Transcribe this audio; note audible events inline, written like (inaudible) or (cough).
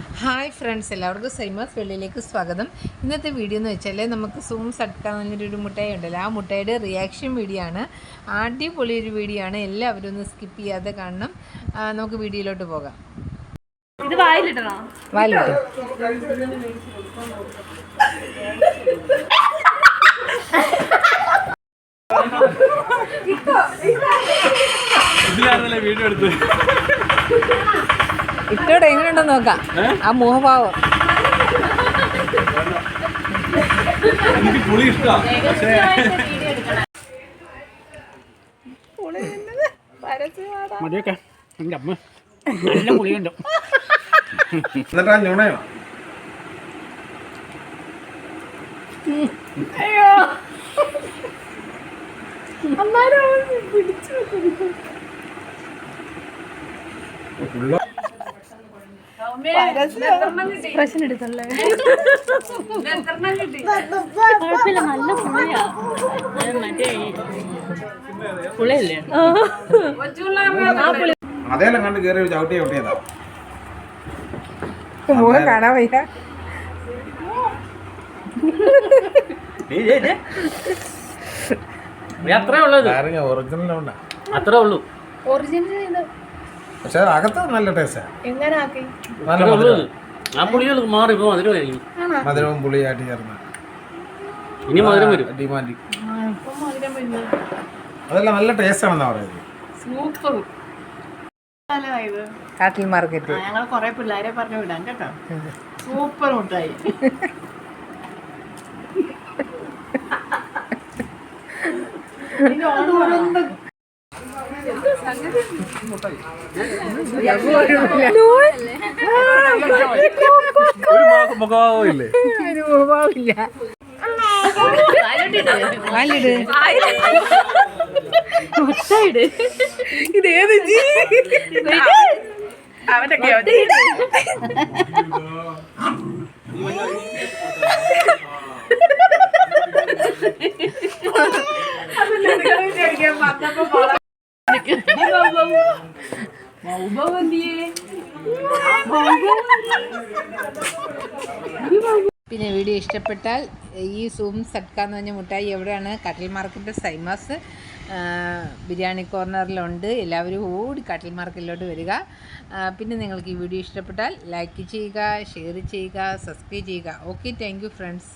Hi friends എല്ലാവർക്കും സൈമസ് വെള്ളിയിലേക്ക് സ്വാഗതം. ഇന്നത്തെ വീഡിയോ എന്ന് വെച്ചാൽ നമുക്ക് സൂം സട്ക്കാൻ എന്നൊരു മുട്ടായി ഉണ്ടല്ലോ. ആ മുട്ടായിയുടെ റിയാക്ഷൻ വീഡിയോ ആണ്. അടിപൊളി ഒരു വീഡിയോ ആണ്. എല്ലാവരും ഒന്ന് സ്കിപ്പ് ചെയ്യാതെ കാണണം. നമുക്ക് വീഡിയോയിലോട്ട് പോകാം. ഇത് വായിലിട്ടണോ വായിലിട്ടോ? ഇതിലായിരുന്നല്ലേ വീഡിയോ എടുത്ത് ഇട്ടോടെ എങ്ങനെയുണ്ടെന്ന് നോക്കാം. ആ മോഹഭാവം. മതിയൊക്കെ. എന്റെ അമ്മ. നല്ല പുളിയുണ്ട് എന്നിട്ടാ ഞുണയോ പ്രശ്നം എടുത്തല്ലേ? കുഴപ്പമില്ല നല്ല പുളിയാ. അത് മറ്റേ പുളിയല്ലേ? അതേല്ലാം കണ്ട് കയറി ചവിട്ടി ചവിട്ടിയതാ. മുഖം കാണാൻ വയ്യ. അത്രേ ഉള്ളത് നാരങ്ങ ഒറിജിനൽ ഉണ്ടാ? അത്രേ ഉള്ളൂ. ഒറിജിനൽ പക്ഷെ അകത്ത് നല്ല ടേസ്റ്റാ എങ്ങനെ ആക്കി നല്ല മധുരം. ആ പുളികൾ മാറി മധുരവും പുളിയായിട്ട് ചേർന്ന്. ഇനി മധുരം വരും. ഡിമാൻഡ്. ഇപ്പം മധുരം വരുന്നു അതെല്ലാം നല്ല ടേസ്റ്റാണെന്നാ പറയുന്നത്. സൂപ്പർ. ഇത് കാട്ടിൽ മാർക്കറ്റ് ഞങ്ങൾ കുറെ പിള്ളേരെ പറഞ്ഞു വിടാം കേട്ടോ. സൂപ്പർ മുട്ടായി. (laughs) മുഖഭാവം ഇല്ലേ ഒരു മുഖഭാവമില്ല വാലിട് മുട്ടായിട് ഇതേത് ജീ അവന്റെ പിന്നെ വീഡിയോ ഇഷ്ടപ്പെട്ടാൽ ഈ സൂം സട്ക എന്ന് പറഞ്ഞ മുട്ടായി എവിടെയാണ്? കട്ടിൽ മാർക്കറ്റ് സൈമാസ് ബിരിയാണി കോർണറിലുണ്ട്. എല്ലാവരും ഓടി കട്ടിൽ മാർക്കറ്റിലോട്ട് വരിക. പിന്നെ നിങ്ങൾക്ക് ഈ വീഡിയോ ഇഷ്ടപ്പെട്ടാൽ ലൈക്ക് ചെയ്യുക ഷെയർ ചെയ്യുക സബ്സ്ക്രൈബ് ചെയ്യുക. Okay thank friends